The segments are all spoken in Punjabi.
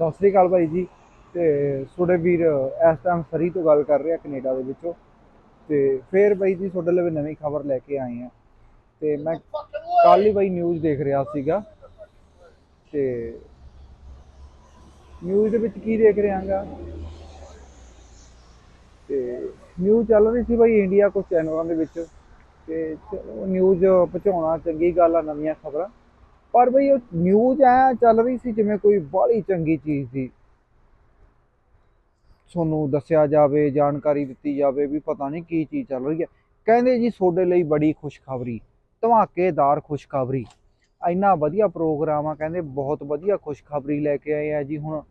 ਸਤਿ ਸ੍ਰੀ ਅਕਾਲ ਭਾਈ ਜੀ। ਤੇ ਤੁਹਾਡੇ ਵੀਰ ਇਸ ਟਾਈਮ ਸਰੀ ਤੋਂ ਗੱਲ ਕਰ ਰਿਹਾ ਕੈਨੇਡਾ ਦੇ ਵਿੱਚੋਂ। ਤੇ ਫੇਰ ਬਾਈ ਜੀ ਤੁਹਾਡੇ ਲਈ ਨਵੀਂ ਖਬਰ ਲੈ ਕੇ ਆਏ ਆ ਤੇ ਮੈਂ ਕੱਲ ਹੀ ਬਾਈ ਨਿਊਜ਼ ਦੇਖ ਰਿਹਾ ਸੀਗਾ। ਤੇ ਨਿਊਜ਼ ਦੇ ਵਿੱਚ ਕੀ ਦੇਖ ਰਿਹਾਗਾ? ਤੇ ਨਿਊਜ਼ ਚੱਲ ਰਹੀ ਸੀ ਬਾਈ ਇੰਡੀਆ ਕੁਝ ਚੈਨਲਾਂ ਦੇ ਵਿੱਚ। ਤੇ ਚਲੋ ਨਿਊਜ਼ ਪਹੁੰਚਾਉਣਾ ਚੰਗੀ ਗੱਲ ਆ, ਨਵੀਆਂ ਖਬਰਾਂ। ਪਰ ਬਈ ਉਹ ਨਿਊਜ਼ ਐ ਚੱਲ ਰਹੀ ਸੀ ਜਿਵੇਂ ਕੋਈ ਬਾਹਲੀ ਚੰਗੀ ਚੀਜ਼ ਸੀ। ਤੁਹਾਨੂੰ ਦੱਸਿਆ ਜਾਵੇ, ਜਾਣਕਾਰੀ ਦਿੱਤੀ ਜਾਵੇ ਵੀ ਪਤਾ ਨਹੀਂ ਕੀ ਚੀਜ਼ ਚੱਲ ਰਹੀ ਹੈ। ਕਹਿੰਦੇ ਜੀ ਤੁਹਾਡੇ ਲਈ ਬੜੀ ਖੁਸ਼ਖਬਰੀ, ਧਮਾਕੇਦਾਰ ਖੁਸ਼ਖਬਰੀ। ਇੰਨਾ ਵਧੀਆ ਪ੍ਰੋਗਰਾਮ ਆ, ਕਹਿੰਦੇ ਬਹੁਤ ਵਧੀਆ ਖੁਸ਼ਖਬਰੀ ਲੈ ਕੇ ਆਏ ਆ ਜੀ ਹੁਣ।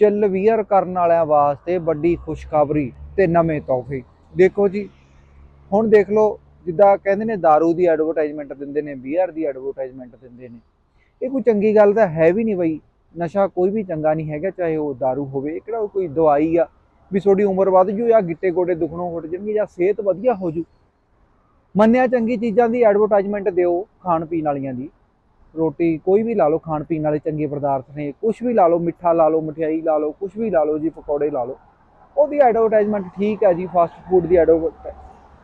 ਚੱਲ ਵੀਅਰ ਕਰਨ ਵਾਲਿਆਂ ਵਾਸਤੇ ਵੱਡੀ ਖੁਸ਼ਖਬਰੀ ਤੇ ਨਵੇਂ ਤੋਹਫੇ। ਦੇਖੋ ਜੀ, ਹੁਣ ਦੇਖ ਲਓ ਜਿੱਦਾਂ ਕਹਿੰਦੇ ਨੇ दारू ਦੀ ਐਡਵਰਟਾਈਜ਼ਮੈਂਟ ਦਿੰਦੇ ਨੇ ਬੀਅਰ ਦੀ ਐਡਵਰਟਾਈਜ਼ਮੈਂਟ ਦਿੰਦੇ ਨੇ ਇਹ ਕੋਈ ਚੰਗੀ ਗੱਲ ਤਾਂ ਹੈ ਵੀ ਨਹੀਂ ਬਈ ਨਸ਼ਾ ਕੋਈ ਵੀ ਚੰਗਾ ਨਹੀਂ ਹੈਗਾ ਚਾਹੇ ਉਹ दारू ਹੋਵੇ ਇਹ ਕਿਹੜਾ ਕੋਈ ਦਵਾਈ ਆ ਵੀ ਤੁਹਾਡੀ ਉਮਰ ਵੱਧ ਜੂ ਜਾਂ ਗਿੱਟੇ ਗੋਡੇ ਦੁਖਣੋਂ ਹਟ ਜਾਣਗੇ ਜਾਂ ਸਿਹਤ ਵਧੀਆ ਹੋ ਜੂ ਮੰਨਿਆ ਚੰਗੀ ਚੀਜ਼ਾਂ ਦੀ ਐਡਵਰਟਾਈਜ਼ਮੈਂਟ ਦਿਓ ਖਾਣ ਪੀਣ ਵਾਲੀਆਂ ਦੀ ਰੋਟੀ ਕੋਈ ਵੀ ਲਾ ਲਓ ਖਾਣ ਪੀਣ ਵਾਲੇ ਚੰਗੇ ਪਦਾਰਥ ਨੇ ਕੁਝ ਵੀ ਲਾ ਲਓ ਮਿੱਠਾ ਲਾ ਲਓ ਮਠਿਆਈ ਲਾ ਲਓ ਕੁਝ ਵੀ ਲਾ ਲਓ ਜੀ ਪਕੌੜੇ ਲਾ ਲਓ ਉਹਦੀ ਐਡਵਰਟਾਈਜ਼ਮੈਂਟ ਠੀਕ ਹੈ ਜੀ ਫਾਸਟ ਫੂਡ ਦੀ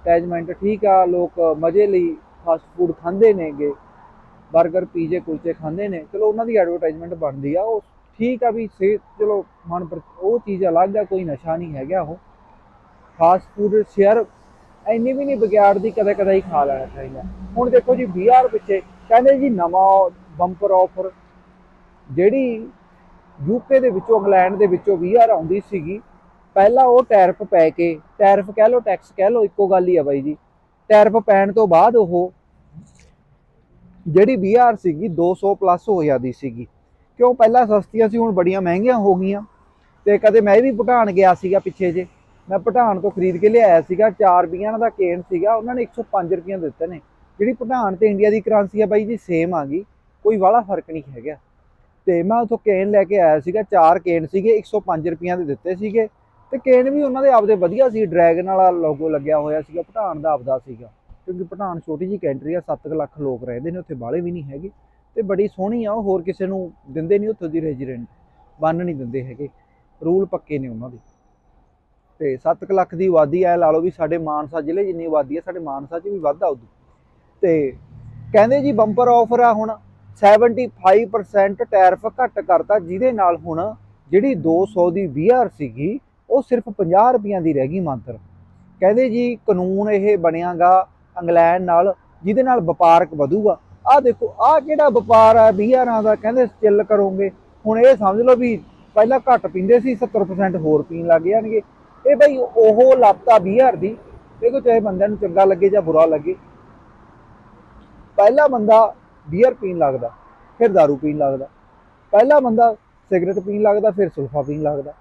ਐਡਵਰਟਾਈਜ਼ਮੈਂਟ ਠੀਕ ਆ, ਲੋਕ ਮਜ਼ੇ ਲਈ ਫਾਸਟ ਫੂਡ ਖਾਂਦੇ ਨੇਗੇ 버ਗਰ ਪੀਜ਼ੇ, ਕੁਲਚੇ ਖਾਂਦੇ ਨੇ, ਚਲੋ ਉਹਨਾਂ ਦੀ ਐਡਵਰਟਾਈਜ਼ਮੈਂਟ ਬਣਦੀ ਆ, ਉਹ ਠੀਕ ਆ ਵੀ ਸਿਹਤ, ਚਲੋ ਮਨ ਪਰ, ਉਹ ਚੀਜ਼ ਅਲੱਗ ਆ, ਕੋਈ ਨਸ਼ਾ ਨਹੀਂ ਹੈਗਾ ਉਹ। ਫਾਸਟ ਫੂਡ ਸ਼ੇਅਰ ਇੰਨੀ ਵੀ ਨਹੀਂ ਵਿਗਿਆੜ ਦੀ ਕਦੇ ਕਦੇ ਹੀ ਖਾ ਲੈਣਾ ਚਾਹੀਦਾ। ਹੁਣ ਦੇਖੋ ਜੀ 20 ਪਿੱਛੇ ਕਹਿੰਦੇ ਜੀ ਨਵਾਂ ਬੰਪਰ ਆਫਰ ਜਿਹੜੀ ਯੂਕੇ ਦੇ ਵਿੱਚੋਂ, ਇੰਗਲੈਂਡ ਦੇ ਵਿੱਚੋਂ 20 ਆਉਂਦੀ ਸੀਗੀ ਪਹਿਲਾਂ ਉਹ ਟੈਰਫ ਪੈ ਕੇ, ਟੈਰਫ ਕਹਿ ਲਓ ਟੈਕਸ ਕਹਿ ਲਓ, ਇੱਕੋ ਗੱਲ ਹੀ ਆ ਬਾਈ ਜੀ। ਟੈਰਫ ਪੈਣ ਤੋਂ ਬਾਅਦ ਉਹ ਜਿਹੜੀ 20 ਸੀਗੀ 200 ਪਲੱਸ ਹੋ ਜਾਂਦੀ ਸੀਗੀ। ਕਿਉਂ? ਪਹਿਲਾਂ ਸਸਤੀਆਂ ਸੀ, ਹੁਣ ਬੜੀਆਂ ਮਹਿੰਗੀਆਂ ਹੋ ਗਈਆਂ। ਤੇ ਕਦੇ ਮੈਂ ਵੀ ਭੂਟਾਨ ਗਿਆ ਸੀਗਾ ਪਿੱਛੇ ਜੇ। ਮੈਂ ਭੂਟਾਨ ਤੋਂ ਖਰੀਦ ਕੇ ਲਿਆਇਆ ਸੀਗਾ 4 ਰੁਪਈਆਂ ਦਾ ਕੇਨ ਸੀਗਾ, ਉਹਨਾਂ ਨੇ 105 ਰੁਪਈਆਂ ਦਿੱਤੇ ਨੇ। ਜਿਹੜੀ ਭੂਟਾਨ ਤੇ ਇੰਡੀਆ ਦੀ ਕਰੰਸੀ ਆ ਬਾਈ ਜੀ ਸੇਮ ਆ ਗਈ। ਕੋਈ ਵਾਲਾ ਫ਼ਰਕ ਨਹੀਂ ਹੈਗਾ। ਤੇ ਮੈਂ ਉਥੋਂ ਕੇਨ ਲੈ ਕੇ ਆਇਆ ਸੀਗਾ 4 ਕੇਨ ਸੀਗੇ 105 ਰੁਪਈਆਂ ਦੇ ਦਿੱਤੇ ਸੀਗੇ। ਤੇ ਕੇਨ ਵੀ ਉਹਨਾਂ ਦੇ ਆਪਦੇ ਵਧੀਆ ਸੀ, ਡਰੈਗਨ ਵਾਲਾ ਲੋਗੋ ਲੱਗਿਆ ਹੋਇਆ ਸੀਗਾ, ਭੂਟਾਨ ਦਾ ਆਪਦਾ ਸੀਗਾ। ਕਿਉਂਕਿ ਭੂਟਾਨ ਛੋਟੀ ਜੀ ਕੰਟਰੀ ਆ 7 ਲੱਖ ਲੋਕ ਰਹਿੰਦੇ ਨੇ, ਉੱਥੇ ਬਾਲੇ ਵੀ ਨਹੀਂ ਹੈਗੇ। ਤੇ ਬੜੀ ਸੋਹਣੀ ਆ ਉਹ, ਹੋਰ ਕਿਸੇ ਨੂੰ ਦਿੰਦੇ ਨਹੀਂ ਉੱਥੋਂ ਦੀ ਰੈਜ਼ੀਡੈਂਟ ਬੰਨ ਨਹੀਂ ਦਿੰਦੇ ਹੈਗੇ। ਰੂਲ ਪੱਕੇ ਨੇ ਉਹਨਾਂ ਦੇ। ਤੇ 7 ਲੱਖ ਦੀ ਆਬਾਦੀ ਐ ਲਾ ਲਓ ਵੀ ਸਾਡੇ ਮਾਨਸਾ ਜ਼ਿਲ੍ਹੇ ਜਿੰਨੀ ਆਬਾਦੀ ਆ, ਸਾਡੇ ਮਾਨਸਾ 'ਚ ਵੀ ਵੱਧ ਆ ਉਦੋਂ। ਤੇ ਕਹਿੰਦੇ ਜੀ ਬੰਪਰ ਆਫਰ ਆ ਹੁਣ 75% ਟੈਰਫ ਘੱਟ ਕਰਤਾ, ਜਿਹਦੇ ਨਾਲ ਹੁਣ ਜਿਹੜੀ 200 ਦੀ 20 ਸੀਗੀ ਉਹ ਸਿਰਫ 50 ਰੁਪਈਆਂ ਦੀ ਰਹਿ ਗਈ ਮੰਤਰ। ਕਹਿੰਦੇ ਜੀ, ਕਾਨੂੰਨ ਇਹ ਬਣਿਆਗਾ ਇੰਗਲੈਂਡ ਨਾਲ, ਜਿਹਦੇ ਨਾਲ ਵਪਾਰਕ ਵਧੂਗਾ। ਆਹ ਦੇਖੋ, ਆਹ ਕਿਹੜਾ ਵਪਾਰ ਆ? 20 ਦਾ, ਕਹਿੰਦੇ ਚਿੱਲ ਕਰੋਗੇ। ਹੁਣ ਇਹ ਸਮਝ ਲਓ ਵੀ ਪਹਿਲਾਂ ਘੱਟ ਪੀਂਦੇ ਸੀ 70% ਹੋਰ ਪੀਣ ਲੱਗ ਜਾਣਗੇ। ਇਹ ਬਈ ਉਹ ਲੱਤਾ 20 ਦੀ, ਦੇਖੋ ਚਾਹੇ ਬੰਦਿਆਂ ਨੂੰ ਚੰਗਾ ਲੱਗੇ ਜਾਂ ਬੁਰਾ ਲੱਗੇ। ਪਹਿਲਾ ਬੰਦਾ ਬੀਅਰ ਪੀਣ ਲੱਗਦਾ, ਫਿਰ दारू ਪੀਣ ਲੱਗਦਾ। ਪਹਿਲਾ ਬੰਦਾ ਸਿਗਰਟ ਪੀਣ ਲੱਗਦਾ, ਫਿਰ ਸੁਲਫਾ ਪੀਣ ਲੱਗਦਾ।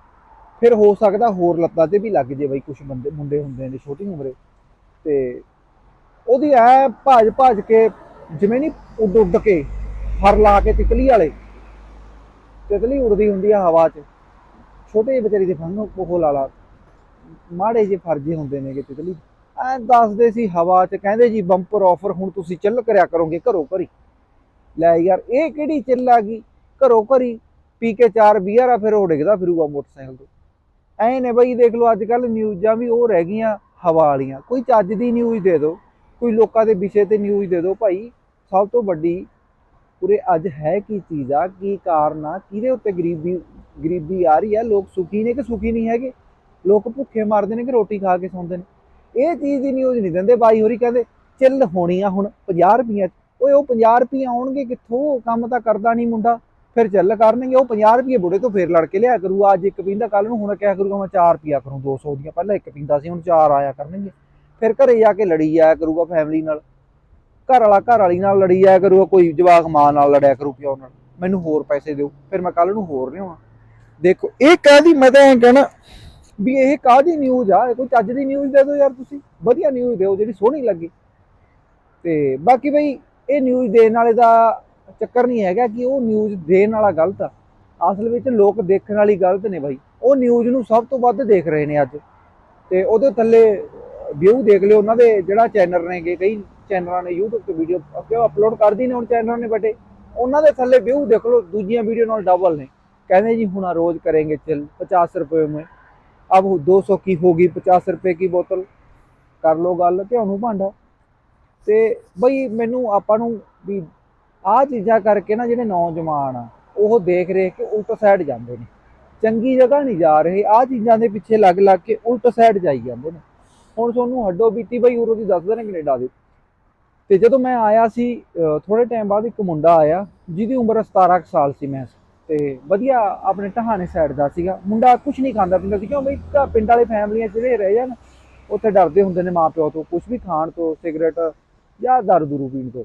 ਫਿਰ ਹੋ ਸਕਦਾ ਹੋਰ ਲੱਤਾਂ ਤੇ ਵੀ ਲੱਗ ਜੇ ਬਈ ਕੁਝ ਬੰਦੇ ਮੁੰਡੇ ਹੁੰਦੇ ਨੇ ਛੋਟੀ ਉਮਰੇ। ਤੇ ਉਹਦੀ ਐ ਭਾਜ ਭਾਜ ਕੇ ਜਿਵੇਂ ਨਹੀਂ ਉੱਡ ਉੱਡ ਕੇ ਫਰ ਲਾ ਕੇ ਤਿਤਲੀ ਵਾਲੇ, ਤਿਤਲੀ ਉੜਦੀ ਹੁੰਦੀ ਆ ਹਵਾ 'ਚ। ਛੋਟੇ ਜਿਹੇ ਵਿਚਾਰੀ ਦੇ ਫੰਗ ਉਹ ਲਾ। ਮਾੜੇ ਜਿਹੇ ਫਰਜੇ ਹੁੰਦੇ ਨੇਗੇ ਤਿਤਲੀ। ਐ ਦੱਸਦੇ ਸੀ ਹਵਾ 'ਚ, ਕਹਿੰਦੇ ਜੀ ਬੰਪਰ ਆਫਰ ਹੁਣ ਤੁਸੀਂ ਚੱਲ ਕਰਿਆ ਕਰੋਗੇ ਘਰੋਂ ਘਰੀ। ਲੈ ਯਾਰ, ਇਹ ਕਿਹੜੀ ਚੱਲ ਆ ਗਈ? ਘਰੋਂ ਘਰੀ, ਪੀ ਕੇ ਚਾਰ ਬੀਅਰ ਆ, ਫਿਰ ਉਹ ਡਿੱਗਦਾ ਫਿਰੂਗਾ ਮੋਟਰਸਾਈਕਲ ਤੋਂ। ਐ ਨੇ ਬਈ ਦੇਖ ਲਓ ਅੱਜ ਕੱਲ ਨਿਊਜ਼ਾਂ ਵੀ ਉਹ ਰਹਿ ਗਈਆਂ ਹਵਾ ਵਾਲੀਆਂ। ਕੋਈ ਚੱਜ ਦੀ ਨਿਊਜ਼ ਦੇ ਦਿਓ, ਕੋਈ ਲੋਕਾਂ ਦੇ ਵਿਸ਼ੇ ਤੇ ਨਿਊਜ਼ ਦੇ ਦਿਓ ਭਾਈ। ਸਭ ਤੋਂ ਵੱਡੀ ਉਰੇ ਅੱਜ ਹੈ ਕੀ ਚੀਜ਼ ਆ, ਕੀ ਕਾਰਨ ਆ, ਕਿਹਦੇ ਉੱਤੇ ਗਰੀਬੀ ਗਰੀਬੀ ਆ ਰਹੀ ਆ, ਲੋਕ ਸੁਖੀ ਨੇ ਕਿ ਸੁਖੀ ਨਹੀਂ ਹੈਗੇ? ਲੋਕ ਭੁੱਖੇ ਮਰਦੇ ਨੇ ਕਿ ਰੋਟੀ ਖਾ ਕੇ ਸੌਂਦੇ ਨੇ। ਇਹ ਚੀਜ਼ ਦੀ ਨਿਊਜ਼ ਨਹੀਂ ਦਿੰਦੇ। ਬਾਈ ਹੋਰੀ ਕਹਿੰਦੇ, ਚਿੱਲ ਹੋਣੀ ਆ ਹੁਣ 50 ਰੁਪਈਆ ਓਏ, ਉਹ 50 ਰੁਪਈਆ ਆਉਣਗੇ ਕਿੱਥੋਂ? ਕੰਮ ਤਾਂ ਕਰਦਾ ਨਹੀਂ ਮੁੰਡਾ। ਫਿਰ ਚੱਲ ਕਰਨਗੇ, ਉਹ 50 ਰੁਪਏ ਬੁੜੇ ਤੋਂ ਫੇਰ ਲੜ ਕੇ ਲਿਆ ਕਰੂਗਾ ਅੱਜ ਇੱਕ ਪੀਂਦਾ ਕੱਲ ਨੂੰ, ਹੁਣ ਕਿਹਾ ਕਰੂਗਾ ਮੈਂ 4 ਰੁਪਿਆ ਕਰੂੰ 200 ਦੀਆਂ। ਪਹਿਲਾਂ ਇੱਕ ਪੀਂਦਾ ਸੀ, ਹੁਣ 4 ਆਇਆ ਕਰਨਗੇ। ਫਿਰ ਘਰੇ ਜਾ ਕੇ ਲੜੀ ਜਾਇਆ ਕਰੂਗਾ ਫੈਮਿਲੀ ਨਾਲ। ਘਰ ਵਾਲਾ ਘਰ ਵਾਲੀ ਨਾਲ ਲੜੀ ਜਾਇਆ ਕਰੂਗਾ, ਕੋਈ ਜਵਾਕ ਮਾਂ ਨਾਲ ਲੜਿਆ ਕਰੂ ਪਿਓ ਨਾਲ। ਮੈਨੂੰ ਹੋਰ ਪੈਸੇ ਦਿਓ, ਫਿਰ ਮੈਂ ਕੱਲ ਨੂੰ ਹੋਰ ਲਿਆਉਣਾ। ਦੇਖੋ, ਇਹ ਕਾਹਦੀ, ਮੈਂ ਤਾਂ ਐਂ ਕਹਿਣਾ ਵੀ ਇਹ ਕਾਹਦੀ ਨਿਊਜ਼ ਆ? ਇਹ ਕੋਈ ਚੱਜ ਦੀ ਨਿਊਜ਼ ਦੇ ਦਿਓ ਯਾਰ ਤੁਸੀਂ। ਵਧੀਆ ਨਿਊਜ਼ ਦਿਓ, ਜਿਹੜੀ ਸੋਹਣੀ ਲੱਗੇ। ਤੇ ਬਾਕੀ ਬਈ, ਇਹ ਨਿਊਜ਼ ਦੇਣ ਵਾਲੇ ਦਾ ਚੱਕਰ ਨਹੀਂ ਹੈਗਾ ਕਿ ਉਹ ਨਿਊਜ਼ ਦੇਣ ਵਾਲਾ ਗਲਤ ਆ। ਅਸਲ ਵਿੱਚ ਲੋਕ ਦੇਖਣ ਵਾਲੀ ਗਲਤ ਨੇ ਬਾਈ। ਉਹ ਨਿਊਜ਼ ਨੂੰ ਸਭ ਤੋਂ ਵੱਧ ਦੇਖ ਰਹੇ ਨੇ ਅੱਜ। ਤੇ ਉਹਦੇ ਥੱਲੇ ਵਿਊ ਦੇਖ ਲਿਓ ਉਹਨਾਂ ਦੇ ਜਿਹੜਾ ਚੈਨਲ ਨੇਗੇ, ਕਈ ਚੈਨਲਾਂ ਨੇ YouTube ਤੇ ਵੀਡੀਓ ਕਿਉਂ ਅਪਲੋਡ ਕਰਦੀ ਨੇ ਹੁਣ ਚੈਨਲ ਨੇ ਬਟੇ। ਉਹਨਾਂ ਦੇ ਥੱਲੇ ਵਿਊ ਦੇਖ ਲਓ, ਦੂਜੀਆਂ ਵੀਡੀਓ ਨਾਲ ਡਬਲ ਨੇ। ਕਹਿੰਦੇ ਜੀ ਹੁਣ ਰੋਜ਼ ਕਰਾਂਗੇ ਚੱਲ 50 ਰੁਪਏ ਮੇ ਅਬ 200 ਕੀ ਹੋ ਗਈ 50 ਰੁਪਏ ਕੀ ਬੋਤਲ? ਕਰ ਲੋ ਗੱਲ ਧਿਆਨੂੰ ਭਾਂਡਾ। ਤੇ ਬਈ ਮੈਨੂੰ ਆਪਾਂ ਨੂੰ ਵੀ ਆਹ ਚੀਜ਼ਾਂ ਕਰਕੇ ਨਾ ਜਿਹੜੇ ਨੌਜਵਾਨ ਆ, ਉਹ ਦੇਖ ਰੇਖ ਕੇ ਉਲਟ ਸਾਈਡ ਜਾਂਦੇ ਨੇ। ਚੰਗੀ ਜਗ੍ਹਾ ਨਹੀਂ ਜਾ ਰਹੇ, ਆਹ ਚੀਜ਼ਾਂ ਦੇ ਪਿੱਛੇ ਲੱਗ ਲੱਗ ਕੇ ਉਲਟ ਸਾਈਡ ਜਾਈ ਜਾਂਦੇ ਨੇ। ਹੁਣ ਤੁਹਾਨੂੰ ਹੱਡੋ ਬੀਤੀ ਬਈ ਉਰੋਂ ਦੀ ਦੱਸਦੇ ਨੇ ਕੈਨੇਡਾ ਦੇ। ਤੇ ਜਦੋਂ ਮੈਂ ਆਇਆ ਸੀ ਥੋੜੇ ਟਾਈਮ ਬਾਅਦ ਇੱਕ ਮੁੰਡਾ ਆਇਆ, ਜਿਹਦੀ ਉਮਰ 17 ਕੁ ਸਾਲ ਸੀ ਮੈਂ। ਤੇ ਵਧੀਆ ਆਪਣੇ ਟਹਾਣੇ ਸਾਈਡ ਦਾ ਸੀਗਾ। ਮੁੰਡਾ ਕੁਝ ਨਹੀਂ ਖਾਂਦਾ ਪੀਂਦਾ ਸੀ, ਕਿਉਂ ਬਈ ਪਿੰਡ ਵਾਲੇ ਫੈਮਲੀਆਂ ਜਿਹੜੇ ਰਹਿ ਜਾਣ, ਉੱਥੇ ਡਰਦੇ ਹੁੰਦੇ ਨੇ ਮਾਪਿਓ ਤੋਂ ਕੁਝ ਵੀ ਖਾਣ ਤੋਂ ਸਿਗਰਟ ਜਾਂ ਦਾਰੂ ਦੂਰੂ ਪੀਣ ਤੋਂ।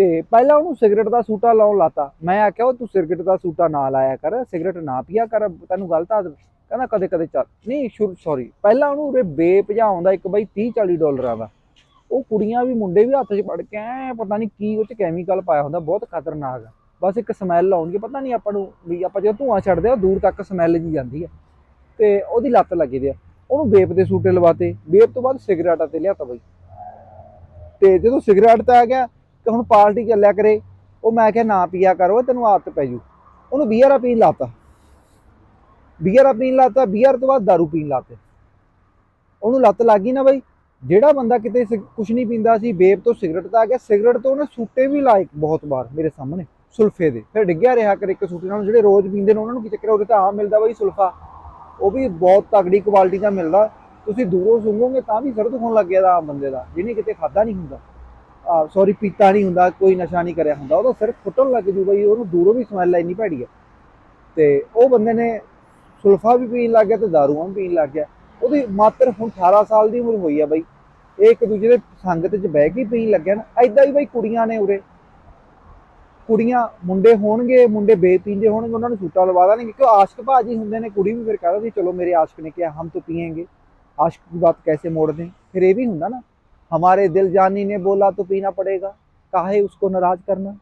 ਤੇ ਪਹਿਲਾਂ ਉਹਨੂੰ ਸਿਗਰਟ ਦਾ ਸੂਟਾ ਲਾਉਣ ਲਾਤਾ। ਮੈਂ ਆਖਿਆ ਉਹ ਤੂੰ ਸਿਗਰਟ ਦਾ ਸੂਟਾ ਨਾ ਲਾਇਆ ਕਰ, ਸਿਗਰਟ ਨਾ ਪੀਆ ਕਰ, ਤੈਨੂੰ ਗਲਤ ਆਦਤ ਕਹਿੰਦਾ ਕਦੇ ਕਦੇ ਚੱਲ। ਨਹੀਂ, ਸ਼ੁਰੂ ਸੌਰੀ ਪਹਿਲਾਂ ਉਹਨੂੰ ਉਰੇ ਬੇ ਭਜਾਉਣ ਇੱਕ ਬਈ 30 40 ਡਾਲਰਾਂ ਦਾ। ਉਹ ਕੁੜੀਆਂ ਵੀ, ਮੁੰਡੇ ਵੀ ਹੱਥ 'ਚ ਫੜ ਕੇ ਐ ਪਤਾ ਨਹੀਂ ਕੀ ਉਹ 'ਚ ਕੈਮੀਕਲ ਪਾਇਆ ਹੁੰਦਾ, ਬਹੁਤ ਖਤਰਨਾਕ ਆ। ਬਸ ਇੱਕ ਸਮੈਲ ਆਉਣਗੇ, ਪਤਾ ਨਹੀਂ ਆਪਾਂ ਨੂੰ ਵੀ ਆਪਾਂ ਜਦੋਂ ਧੂਆਂ ਛੱਡਦੇ ਆ, ਦੂਰ ਤੱਕ ਸਮੈਲ ਜੀ ਜਾਂਦੀ ਆ। ਤੇ ਉਹਦੀ ਲੱਤ ਲੱਗੀ ਦੀ ਆ। ਉਹਨੂੰ ਵੇਪ ਦੇ ਸੂਟੇ ਲਵਾਤੇ। ਵੇਪ ਤੋਂ ਬਾਅਦ ਸਿਗਰਟ ਤੇ ਲਿਆਤਾ ਬਈ। ਤੇ ਜਦੋਂ ਸਿਗਰਟ ਤੇ ਆ ਗਿਆ ਕਿ ਹੁਣ ਪਾਰਟੀ ਚੱਲਿਆ ਕਰੇ, ਉਹ ਮੈਂ ਕਿਹਾ ਨਾ ਪੀਆ ਕਰੋ ਤੈਨੂੰ ਆਦਤ ਪੈ ਜੂ। ਉਹਨੂੰ ਬੀਅਰ ਪੀਣ ਲਾਤਾ। ਬੀਅਰ ਪੀਣ ਲਾਤਾ, ਬੀਅਰ ਤੋਂ ਬਾਅਦ दारू ਪੀਣ ਲਾਤੇ। ਉਹਨੂੰ ਲੱਤ ਲੱਗ ਗਈ ਨਾ ਬਈ। ਜਿਹੜਾ ਬੰਦਾ ਕਿਤੇ ਕੁਝ ਨਹੀਂ ਪੀਂਦਾ ਸੀ, ਬੇਬ ਤੋਂ ਸਿਗਰਟ ਤਾਂ ਆ ਗਿਆ। ਸਿਗਰਟ ਤੋਂ ਉਹਨੇ ਸੂਟੇ ਵੀ ਲਾਇਕ ਬਹੁਤ ਵਾਰ ਮੇਰੇ ਸਾਹਮਣੇ, ਸੁਲਫੇ ਦੇ। ਫਿਰ ਡਿੱਗਿਆ ਰਿਹਾ ਕਰ ਇੱਕ ਸੂਟੇ ਨਾਲ। ਜਿਹੜੇ ਰੋਜ਼ ਪੀਂਦੇ ਨੇ ਉਹਨਾਂ ਨੂੰ ਕੀ ਚੱਕਰ ਉਹਦੇ ਤਾਂ ਆਮ ਮਿਲਦਾ ਬਾਈ ਸੁਲਫਾ। ਉਹ ਵੀ ਬਹੁਤ ਤਗੜੀ ਕੁਆਲਿਟੀ ਦਾ ਮਿਲਦਾ। ਤੁਸੀਂ ਦੂਰੋਂ ਸੁੰਘੋਗੇ ਤਾਂ ਵੀ ਸਿਰ ਦੁਖਣ ਲੱਗ ਗਿਆ ਦਾ ਆਮ ਬੰਦੇ ਦਾ। ਜਿਹਨੇ ਕਿਤੇ ਖਾਦਾ ਨਹੀਂ ਹੁੰਦਾ। ਸੌਰੀ ਪੀਤਾ ਨਹੀਂ ਹੁੰਦਾ, ਕੋਈ ਨਸ਼ਾ ਨਹੀਂ ਕਰਿਆ ਹੁੰਦਾ, ਉਹਦਾ ਸਿਰ ਫੁੱਟਣ ਲੱਗ ਜੂ ਬਈ, ਉਹਨੂੰ ਦੂਰੋਂ ਵੀ ਸਮੈਲ ਇੰਨੀ ਭੈੜੀ ਹੈ ਤੇ ਉਹ ਬੰਦੇ ਨੇ ਸੁਲਫਾ ਵੀ ਪੀਣ ਲੱਗ ਗਿਆ ਤੇ ਦਾਰੂਆਂ ਵੀ ਪੀਣ ਲੱਗ ਗਿਆ। ਉਹਦੀ ਮਾਤਰ ਹੁਣ 18 ਸਾਲ ਦੀ ਉਮਰ ਹੋਈ ਆ ਬਈ। ਇਹ ਇੱਕ ਦੂਜੇ ਦੇ ਸੰਗਤ 'ਚ ਬਹਿ ਕੇ ਪੀਣ ਲੱਗਿਆ ਨਾ। ਐਦਾਂ ਹੀ ਬਈ ਕੁੜੀਆਂ ਨੇ ਉਰੇ। ਕੁੜੀਆਂ ਮੁੰਡੇ ਹੋਣਗੇ, ਮੁੰਡੇ ਬੇਪੀਂਦੇ ਹੋਣਗੇ, ਉਹਨਾਂ ਨੂੰ ਛੁੱਟਾ ਲਵਾ ਦੇਣਗੇ। ਕਿਉਂਕਿ ਆਸ਼ਕ ਭਾਜੀ ਹੁੰਦੇ ਨੇ, ਕੁੜੀ ਵੀ ਫਿਰ ਕਹਦਾ ਸੀ ਚਲੋ ਮੇਰੇ ਆਸ਼ਕ ਨੇ ਕਿਹਾ, ਹਮ ਤੋ ਪੀਏਗੇ। ਆਸ਼ਕ ਦੀ ਬਾਤ ਕੈਸੇ ਮੋੜਦੇ? ਫਿਰ ਇਹ ਵੀ ਹੁੰਦਾ ਨਾ। हमारे दिल जानी ने बोला तो पीना पड़ेगा काहे उसको नाराज करना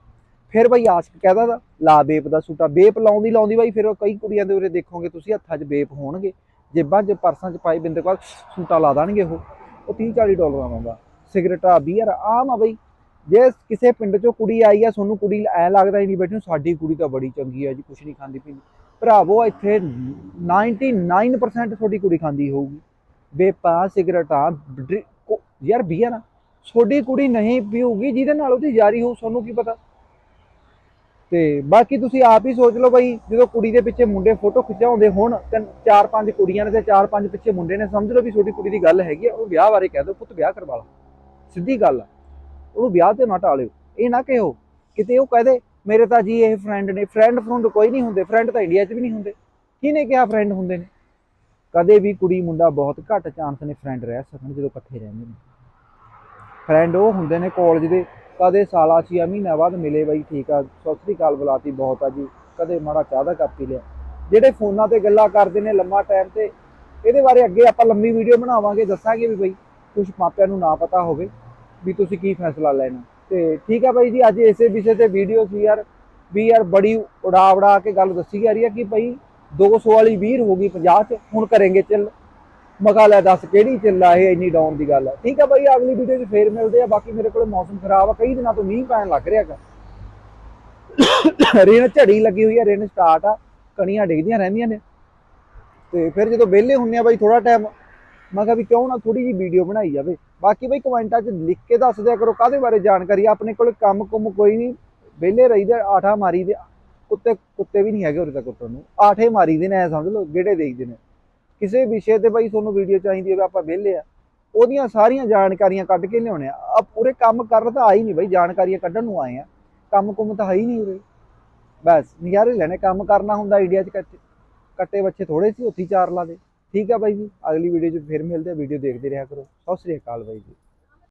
ਫਿਰ ਬਈ ਆਸ਼ਕ ਕਹਦਾ ਦਾ ਲਾ ਬੇਪ ਦਾ ਸੂਟਾ ਬੇਪ ਲਾਉਂਦੀ ਲਾਉਂਦੀ ਬਾਈ ਫਿਰ ਉਹ ਕਈ ਕੁੜੀਆਂ ਦੇ ਉਰੇ ਦੇਖੋਗੇ ਤੁਸੀਂ ਹੱਥਾਂ 'ਚ ਬੇਪ ਹੋਣਗੇ ਜੇਬਾਂ 'ਚ ਪਰਸਾਂ 'ਚ ਪਾਈ ਬਿੰਦੇ ਕੋਲ ਸੂਟਾ ਲਾ ਦੇਣਗੇ ਉਹ ਉਹ 30 40 ਡਾਲਰਾਂ ਦਾ ਸਿਗਰਟਾਂ ਬੀਅਰ ਆਮ ਆ ਬਈ ਜੇ ਕਿਸੇ ਪਿੰਡ 'ਚੋਂ ਕੁੜੀ ਆਈ ਆ ਤੁਹਾਨੂੰ ਕੁੜੀ ਐ ਲੱਗਦਾ ਹੀ ਨਹੀਂ ਬੈਠੀ ਨੂੰ, ਸਾਡੀ ਕੁੜੀ ਤਾਂ ਬੜੀ ਚੰਗੀ ਆ ਜੀ ਕੁਛ ਨਹੀਂ ਖਾਂਦੀ ਪੀਂਦੀ ਭਰਾਵੋ ਇੱਥੇ 99% ਤੁਹਾਡੀ ਕੁੜੀ ਖਾਂਦੀ ਹੋਊਗੀ ਬੇਪਾ ਸਿਗਰਟਾਂ ਡਰਿ- ਕੋ- ਯਾਰ ਬੀਆ ਨਾ, ਤੁਹਾਡੀ ਕੁੜੀ ਨਹੀਂ ਪੀਊਗੀ, ਜਿਹਦੇ ਨਾਲ ਉਹਦੀ ਯਾਰੀ ਹੋਊ, ਤੁਹਾਨੂੰ ਕੀ ਪਤਾ? ਤੇ ਬਾਕੀ ਤੁਸੀਂ ਆਪ ਹੀ ਸੋਚ ਲਓ ਬਈ, ਜਦੋਂ ਕੁੜੀ ਦੇ ਪਿੱਛੇ ਮੁੰਡੇ ਫੋਟੋ ਖਿਚਾਉਂਦੇ ਹੋਣ, ਤਾਂ ਚਾਰ ਪੰਜ ਕੁੜੀਆਂ ਨੇ ਤੇ ਚਾਰ ਪੰਜ ਪਿੱਛੇ ਮੁੰਡੇ ਨੇ, ਸਮਝ ਲਓ ਵੀ ਤੁਹਾਡੀ ਕੁੜੀ ਦੀ ਗੱਲ ਹੈਗੀ ਆ ਉਹ ਵਿਆਹ ਬਾਰੇ ਕਹਿ ਦਿਓ, ਪੁੱਤ ਵਿਆਹ ਕਰਵਾ ਲਾ। ਸਿੱਧੀ ਗੱਲ ਆ। ਉਹਨੂੰ ਵਿਆਹ ਤੇ ਨਾ ਟਾਲਿਓ। ਇਹ ਨਾ ਕਹੋ, ਕਿਤੇ ਉਹ ਕਹਦੇ ਮੇਰੇ ਤਾਂ ਜੀ ਇਹ ਫਰੈਂਡ ਨੇ ਫਰੈਂਡ ਫਰੁੰਡ ਕੋਈ ਨਹੀਂ ਹੁੰਦੇ ਫਰੈਂਡ ਤਾਂ ਇੰਡੀਆ 'ਚ ਵੀ ਨਹੀਂ ਹੁੰਦੇ। ਕਿਹਨੇ ਕਿਹਾ ਫਰੈਂਡ ਹੁੰਦੇ ਨੇ? ਕਦੇ ਵੀ ਕੁੜੀ ਮੁੰਡਾ ਬਹੁਤ ਘੱਟ ਚਾਂਸ ਨੇ ਫਰੈਂਡ ਰਹਿ ਸਕਣ ਜਦੋਂ ਇਕੱਠੇ ਰਹਿੰਦੇ ਨੇ। ਫਰੈਂਡ ਉਹ ਹੁੰਦੇ ਨੇ ਕਾਲਜ ਦੇ, ਕਦੇ ਸਾਲਾ ਛੇ ਮਹੀਨਾ ਬਾਅਦ ਮਿਲੇ ਬਈ, ਠੀਕ ਆ, ਸਤਿ ਸ੍ਰੀ ਅਕਾਲ ਬੁਲਾਤੀ ਬਹੁਤ ਆ ਜੀ, ਕਦੇ ਮਾੜਾ ਚਾਹ ਦਾ ਕੱਪ ਪੀ ਲਿਆ। ਜਿਹੜੇ ਫੋਨਾਂ ਤੇ ਗੱਲਾਂ ਕਰਦੇ ਨੇ ਲੰਮਾ ਟਾਈਮ ਤੇ, ਇਹਦੇ ਬਾਰੇ ਅੱਗੇ ਆਪਾਂ ਲੰਮੀ ਵੀਡੀਓ ਬਣਾਵਾਂਗੇ, ਦੱਸਾਂਗੇ ਵੀ ਬਈ ਕੁਝ ਮਾਪਿਆਂ ਨੂੰ ਨਾ ਪਤਾ ਹੋਵੇ ਵੀ ਤੁਸੀਂ ਕੀ ਫੈਸਲਾ ਲੈਣਾ। ਤੇ ਠੀਕ ਆ ਬਾਈ ਜੀ, ਅੱਜ ਇਸੇ ਵਿਸ਼ੇ ਤੇ ਵੀਡੀਓ ਸੀ ਯਾਰ, ਵੀ ਯਾਰ ਬੜੀ ਉਡਾ ਉਡਾ ਕੇ ਗੱਲ ਦੱਸੀ ਜਾ ਰਹੀ ਹੈ ਕਿ ਭਾਈ 200 ਵਾਲੀ 20 ਹੋ ਗਈ 50 ਚ, ਹੁਣ ਕਰਾਂਗੇ ਚੱਲ। ਮਗਾ ਲੈ ਦੱਸ ਕਿਹੜੀ ਚੱਲਾ ਇਹ, ਇੰਨੀ ਡਾਊਨ ਦੀ ਗੱਲ ਹੈ ਠੀਕ ਆ ਬਾਈ, ਅਗਲੀ ਵੀਡੀਓ 'ਚ ਫੇਰ ਮਿਲਦੇ ਆ। ਬਾਕੀ ਮੇਰੇ ਕੋਲ ਮੌਸਮ ਖਰਾਬ ਆ, ਕਈ ਦਿਨਾਂ ਤੋਂ ਮੀਂਹ ਪੈਣ ਲੱਗ ਰਿਹਾ ਹੈਗਾ। ਰੇਨ ਝੜੀ ਲੱਗੀ ਹੋਈ ਹੈ ਰੇਨ ਸਟਾਰਟ ਆ, ਕਣੀਆਂ ਡਿੱਗਦੀਆਂ ਰਹਿੰਦੀਆਂ ਨੇ। ਤੇ ਫਿਰ ਜਦੋਂ ਵਿਹਲੇ ਹੁੰਨੇ ਆ ਬਾਈ ਥੋੜਾ ਟਾਈਮ ਮੈਂ ਕਿਹਾ ਵੀ ਕਿਉਂ ਨਾ ਥੋੜੀ ਜੀ ਵੀਡੀਓ ਬਣਾਈ ਜਾਵੇ। ਬਾਕੀ ਬਈ, ਕਮੈਂਟਾਂ 'ਚ ਲਿਖ ਕੇ ਦੱਸ ਦਿਆ ਕਰੋ, ਕਾਹਦੇ ਬਾਰੇ ਜਾਣਕਾਰੀ ਆਪਣੇ ਕੋਲ ਕੰਮ ਕੁਮ ਕੋਈ ਨਹੀਂ, ਵਿਹਲੇ ਰਹੀਦੇ, ਆਠਾ ਮਾਰੀ ਦੇ ਕੁੱਤੇ ਕੁੱਤੇ ਵੀ ਨਹੀਂ ਹੈਗੇ ਉਰੇ ਤੱਕ ਕੁੱਟਣ ਨੂੰ। ਆਠੇ ਮਾਰੀ ਦੇ ਨੇ, ਐ ਸਮਝ ਲਓ ਜਿਹੜੇ ਦੇਖਦੇ ਨੇ। ਕਿਸੇ ਵਿਸ਼ੇ ਤੇ ਬਈ ਤੁਹਾਨੂੰ ਵੀਡੀਓ ਚਾਹੀਦੀ ਹੋਵੇ, ਆਪਾਂ ਵਿਹਲੇ ਆ। ਉਹਦੀਆਂ ਸਾਰੀਆਂ ਜਾਣਕਾਰੀਆਂ ਕੱਢ ਕੇ ਲਿਆਉਣੇ ਆ। ਆ ਪੂਰੇ ਕੰਮ ਕਰਨ ਤਾਂ ਆਈ ਨਹੀਂ ਬਾਈ, ਜਾਣਕਾਰੀਆਂ ਕੱਢਣ ਨੂੰ ਆਏ ਆ। ਕੰਮ ਕੁਮ ਤਾਂ ਹੈ ਹੀ ਨਹੀਂ ਉਰੇ। ਬਸ, ਨਜ਼ਾਰੇ ਲੈਣੇ, ਕੰਮ ਕਰਨਾ ਹੁੰਦਾ ਇੰਡੀਆ 'ਚ ਕੱਚੇ। ਕੱਟੇ ਬੱਚੇ ਥੋੜੇ ਸੀ, ਉੱਥੀ ਚਾਰ ਲਾ ਦੇ। ਠੀਕ ਆ ਬਾਈ ਜੀ, ਅਗਲੀ ਵੀਡੀਓ 'ਚ ਫਿਰ ਮਿਲਦੇ ਆ ਵੀਡੀਓ ਦੇਖਦੇ ਰਿਹਾ ਕਰੋ। ਸਤਿ ਸ੍ਰੀ ਅਕਾਲ ਬਾਈ ਜੀ।